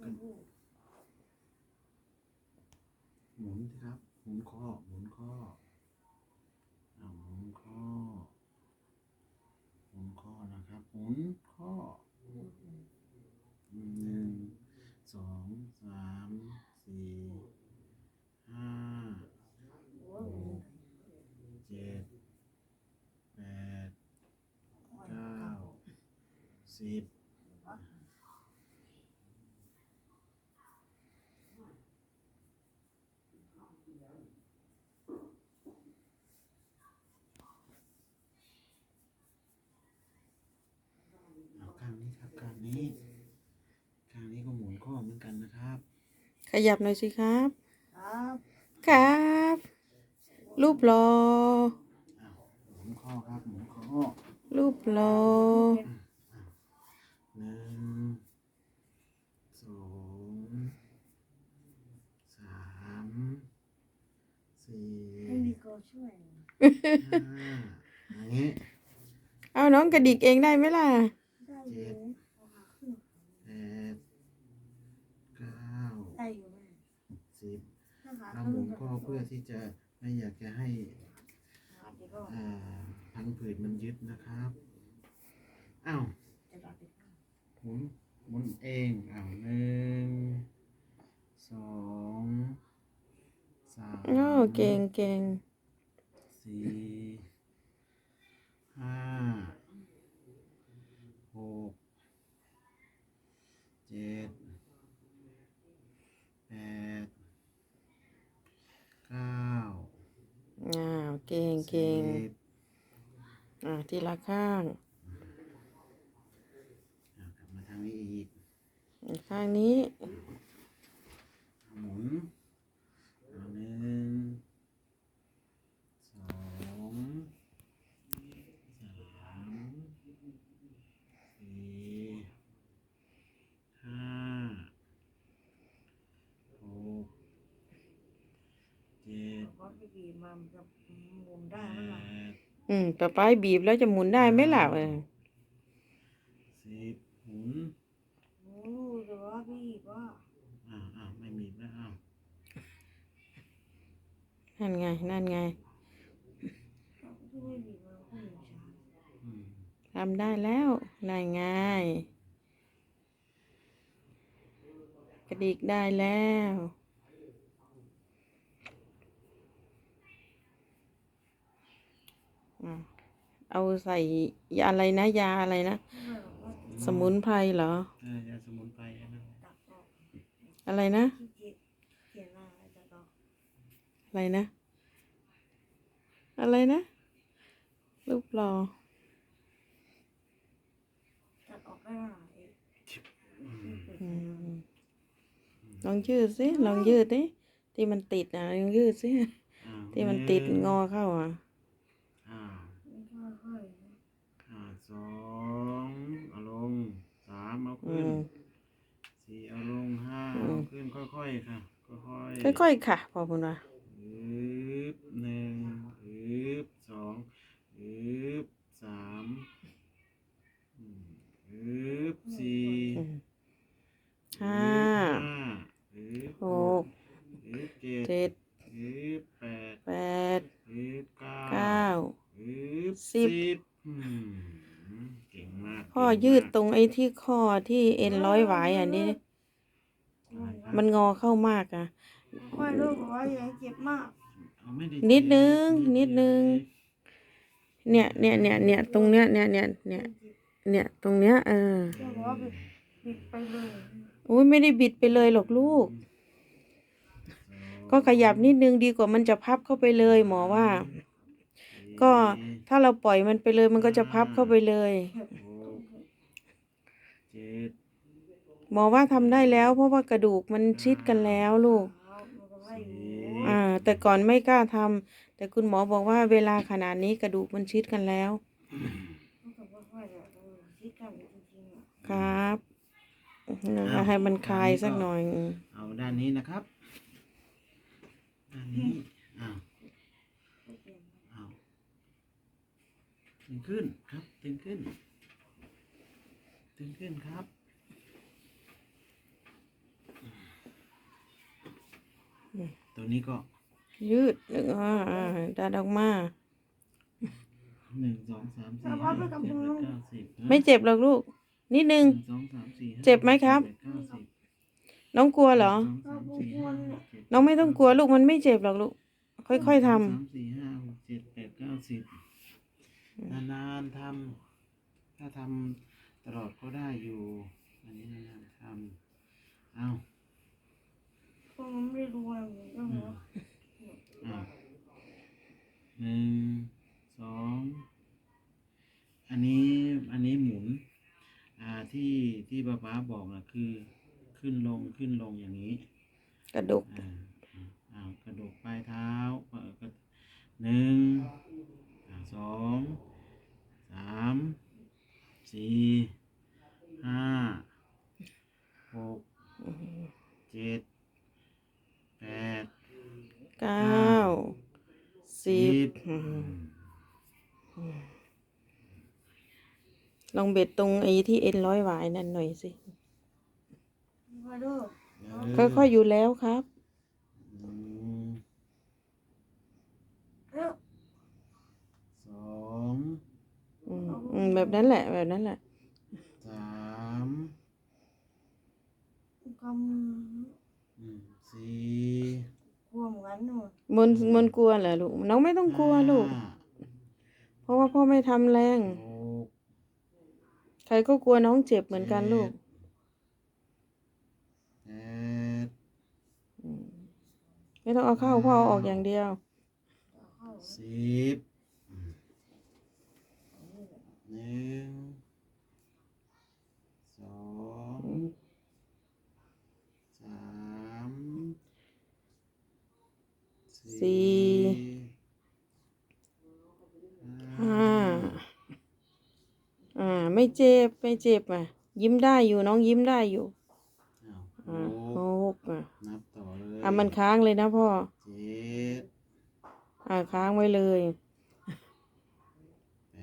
กันหมุนสิครับ หมุนข้อ หมุนข้อเอาหมุนข้อ หมุนข้อนะครับ หมุนข้อหนึ่งสองสามสี่ห้าหกเจ็ดแปดเก้าสิบ เอาข้างนี้ครับข้างนี้ ข้างนี้ก็หมุนข้อเหมือนกันนะครับ ขยับหน่อยสิครับ ครับครับ รูปรออ้าวหมุนข้อครับหมุนข้อรูปรอหนึ่งสองสามสี่ไม่มีตัวช่วยห้าอย่างนี้เอาน้องกระดิกเองได้ไหมล่ะ ได้อยู่ แปด เก้า ได้อยู่แม่ สิบ ถ้าหาเราหมุนข้อเพื่อที่จะไม่อยากจะให้หาเดี๋ยวก็อ่าพังผืดมันยึดนะครับอ้าวจะตัดติดหมุนหมุนเองอ้าวหนึ่งสองสามโอ้เก่งเก่งสี่ ห้า หก เจ็ด แปด เก้า อ้าว เก่งเก่งสิบอ่าทีละข้าง อะกลับมาทางนี้อีก ข้างนี้ หมุนเอาหนึ่ง สองสามสี่ห้าหกเจ็ดเพราะพี่บีมามันจะหมุนได้แปไหมล่ะดอืม ต่อไปบีบแล้วจะหมุนได้ไหมล่ะเออสิบหมุนโอ้เดี๋ยวว่าพี่ว่าอ้าวอ้าวไม่มีแล้วอ้าวนั่นไง นั่นไงพี่ไม่บีมาก็หมุนช้าอืมทำได้แล้วนั่นไงกระดิกได้แล้วอะ เอาใส่ยาอะไรนะ ยาอะไรนะไม่หรอกว่าสมุนไพรเหรอเออยาสมุนไพรอันนั้นตัดออกอะไรนะขี้เกียจเขียนหน้าอะไรตัดออกอะไรนะ อะไรนะ รูปรอตัดออกได้ไหมล่ะเอ๊ะอืมลองยืดสิ ลองยืดดิที่มันติดอะลองยืดสิอ้าวที่มันติดหนึ่งอเข้าอะ อ้าว ค่อยๆนะ อ่า สองเอาลงสามเอาอืขึ้นม สี่เอาลงห้าอืม เอาขึ้นค่อยๆค่ะ ค่อยๆค่อยๆค่ะพอคุณว่าอึบหนึ่งอึบสองอึบสามอืมอึบสี่อืม ห้าห้าอึบหกอึบเจ็ดเจ็ดอึบแปดแปดอึบเก้า เก้าอึบสิบอืมเก่งมากพ่อเก่งมากยืดตรงไอ้ที่ข้อที่เอ็นร้อยหวายอันนี้อะไรครับมันงอเข้ามากอะค่อยลูกบอกว่าอย่าให้เจ็บมากเอาไม่ไนิดนึงเจ็บนิดนึง เนี่ยเนี่ยเนี่ยเนี่ยตรงเนี้ยเนี่ยเนี่ยเนี่ยเนี่ยตรงเนี้ยเออเดี๋ยวบอกว่าบิดบิดไปเลยอุ้ยไม่ได้บิดไปเลยหรอกลูก ก็ขยับนิดนึงดีกว่ามันจะพับเข้าไปเลยหมอว่า ก็ถ้าเราปล่อยมันไปเลยมันก็จะพับเข้าไปเลยหกเจ็ดหมอว่าทำได้แล้ว เพราะว่ากระดูกมันชิดกันแล้วลูกเอามันก็ไล่อยู่อ่า แต่ก่อนไม่กล้าทำแต่คุณหมอบอกว่าเวลาขนาดนี้กระดูกมันชิดกันแล้วต้องทำค่อยๆแบบเออชิดกันจริงๆอะครับแล้วให้มันคลายสักหน่อย เอาด้านนี้นะครับ ด้านนี้อ้าวอ้าวตึงขึ้นครับตึงขึ้น ตึงขึ้นครับตัวนี้ก็ ยืดหนึ่งอ่าดานออกมาหนึ่งสองสามสี่ห้าหกเจ็ดแปดเก้าสิบไม่เจ็บหรอกลูก นิดนึงสองสามสี่เจ็บไหมครับน้องกลัวเหรอน้องไม่ต้องกลัวลูกมันไม่เจ็บหรอกลูก ค่อยๆทำสามสี่ห้าหกเจ็ดแปดเก้าสิบนานๆทำถ้าทำ ตลอดก็ได้อยู่ อันนี้นานๆทำเอาเพราะมันไม่รู้อะไรเหมือนกันอืเหรมอเอาหนึ่งสองอันนี้อันนี้หมุน อ่าที่ที่ป๊าป๊าบอกนะคือขึ้นลงขึ้นลงอย่างนี้ กระดกอ่าอ่าอ่ากระดกปลายเท้าเอ่อกระหนึ่งอ่าสองสาม สี่ห้าหกเจ็ดแปดเก้าสิบลองเบ็ดตรงไอ้ที่เอ็นร้อยหวายนั่นหน่อยสิค่อยๆอยู่แล้วครับหนึ่งสอง อืมอืมแบบนั้นแหละ แบบนั้นแหละ สามกำอืมสี่กลัวเหมือนกันหนูมนมนกลัวเหรอลูก น้องไม่ต้องกลัวลูก ห้าเพราะว่าพ่อไม่ทำแรง หกใครก็กลัวน้องเจ็บเหมือนกันลูกแปดไม่ต้องเอาเข้าพ่อเอาออกอย่างเดียว เข้าสิบ หนึ่งสองสามสี่ห้าอ่า ไม่เจ็บ ไม่เจ็บอะ ยิ้มได้อยู่น้องยิ้มได้อยู่อ้าวอ่าหหกกอะนับต่อเลยอะมันค้างเลยนะพ่อเจ็ดอ่าค้างไว้เลยแป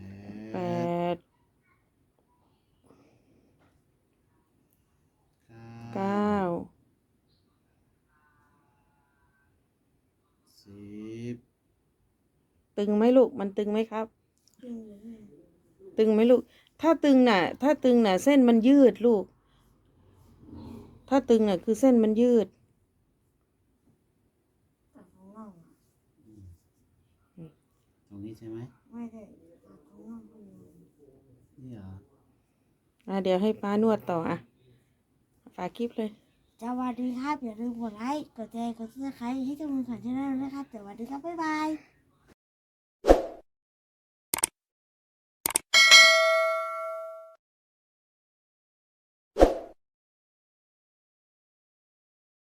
แปด ตึงไหมลูกมันตึงไหมครับจริงหรือไม่ตึงไหมลูก ถ้าตึงน่ะ ถ้าตึงน่ะ เส้นมันยืดลูก ถ้าตึงน่ะ คือเส้นมันยืดตัดของน้องอะตรงนี้ใช่ไหมไม่ได้ตัดของน้องคนเดียวนี่เหรออะเดี๋ยวให้ป้านวดต่ออะฝากคลิปเลยสวัสดีครับ อย่าลืมกดไลค์กดแชร์กดซับสไครต์ให้ทุกคนขันช่องนะครับสวัสดีครับ บ๊ายบาย